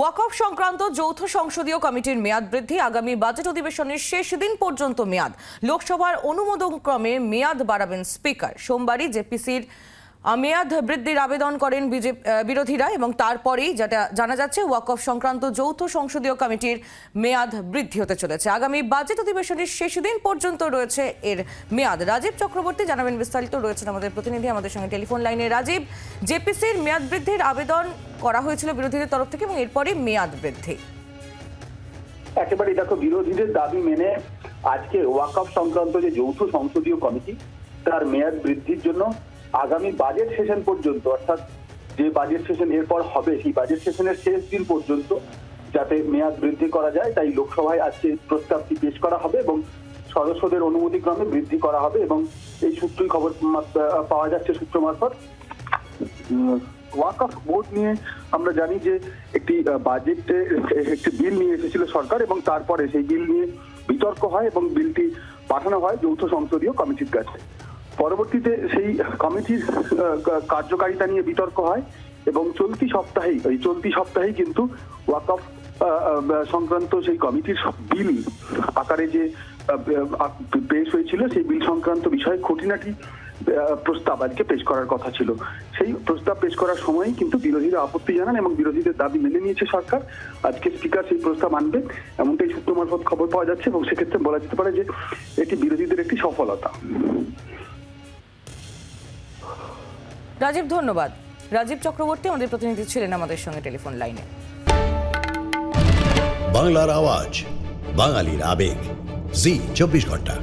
ওয়াকফ সংক্রান্ত যৌথ সংসদীয় কমিটির মেয়াদ বৃদ্ধি আগামী বাজেট অধিবেশনের শেষ দিন পর্যন্ত মেয়াদ। লোকসভার অনুমোদন ক্রমে মেয়াদ বাড়াবেন স্পিকার। সোমবারই জেপিসির মেয়াদ বৃদ্ধির আবেদন করেন বিজেপি বিরোধীরা এবং তারপরেই যেটা জানা যাচ্ছে ওয়াকফ সংক্রান্ত যৌথ সংসদীয় কমিটির মেয়াদ বৃদ্ধি হতে চলেছে। আগামী বাজেট অধিবেশনের শেষ দিন পর্যন্ত রয়েছে এর মেয়াদ। রাজীব চক্রবর্তী জানাবেন বিস্তারিত, রয়েছেন আমাদের প্রতিনিধি, আমাদের সঙ্গে টেলিফোন লাইনে রাজীব। জেপিসির মেয়াদ বৃদ্ধির আবেদন করা হয়েছিল বিরোধীদের তরফ থেকে এবং এরপরই মেয়াদ বৃদ্ধি। একেবারে দেখো, বিরোধীদের দাবি মেনে আজকে ওয়াকআপ সংক্রান্ত যে যৌথ সংসদীয় কমিটি, তার মেয়াদ বৃদ্ধির জন্য আগামী বাজেট সেশন পর্যন্ত, অর্থাৎ যে বাজেট সেশন এরপর হবে, সেই বাজেট সেশনের শেষ দিন পর্যন্ত যাতে মেয়াদ বৃদ্ধি করা যায়, তাই লোকসভায় আজকে প্রস্তাবটি পেশ করা হবে এবং সদস্যদের অনুমতিক্রমে বৃদ্ধি করা হবে এবং এই সূত্রই খবর পাওয়া যাচ্ছে সূত্র মারফত। ওয়াক অফ বোর্ড নিয়ে আমরা জানি যে একটি বাজেটে একটি বিল নিয়ে এসেছিল সরকার এবং তারপরে সেই বিল নিয়ে বিতর্ক হয় এবং বিলটি পাঠানো হয় যৌথ সংসদীয় কমিটির কাছে। পরবর্তীতে সেই কমিটির কার্যকারিতা নিয়ে বিতর্ক হয় এবং চলতি সপ্তাহেই, এই চলতি সপ্তাহেই কিন্তু ওয়াকফ সংক্রান্ত সেই কমিটির বিল আকারে যে পেশ হয়েছিল, সেই বিল সংক্রান্ত বিষয়ে খুঁটিনাটি প্রস্তাব আজকে পেশ করার কথা ছিল। সেই প্রস্তাব পেশ করার সময় কিন্তু বিরোধীরা আপত্তি জানান এবং বিরোধীদের দাবি মেনে নিয়েছে সরকার। আজকে স্পিকার সেই প্রস্তাব আনবে, এমনটাই সূত্র মারফত খবর পাওয়া যাচ্ছে এবং সেক্ষেত্রে বলা যেতে পারে যে, এটি বিরোধীদের একটি সফলতা। রাজীব, ধন্যবাদ। রাজীব চক্রবর্তী আমাদের প্রতিনিধি ছিলেন আমাদের সঙ্গে টেলিফোন লাইনে। বাংলার আওয়াজ, বাঙালির আবেগ। জি, চব্বিশ ঘণ্টা।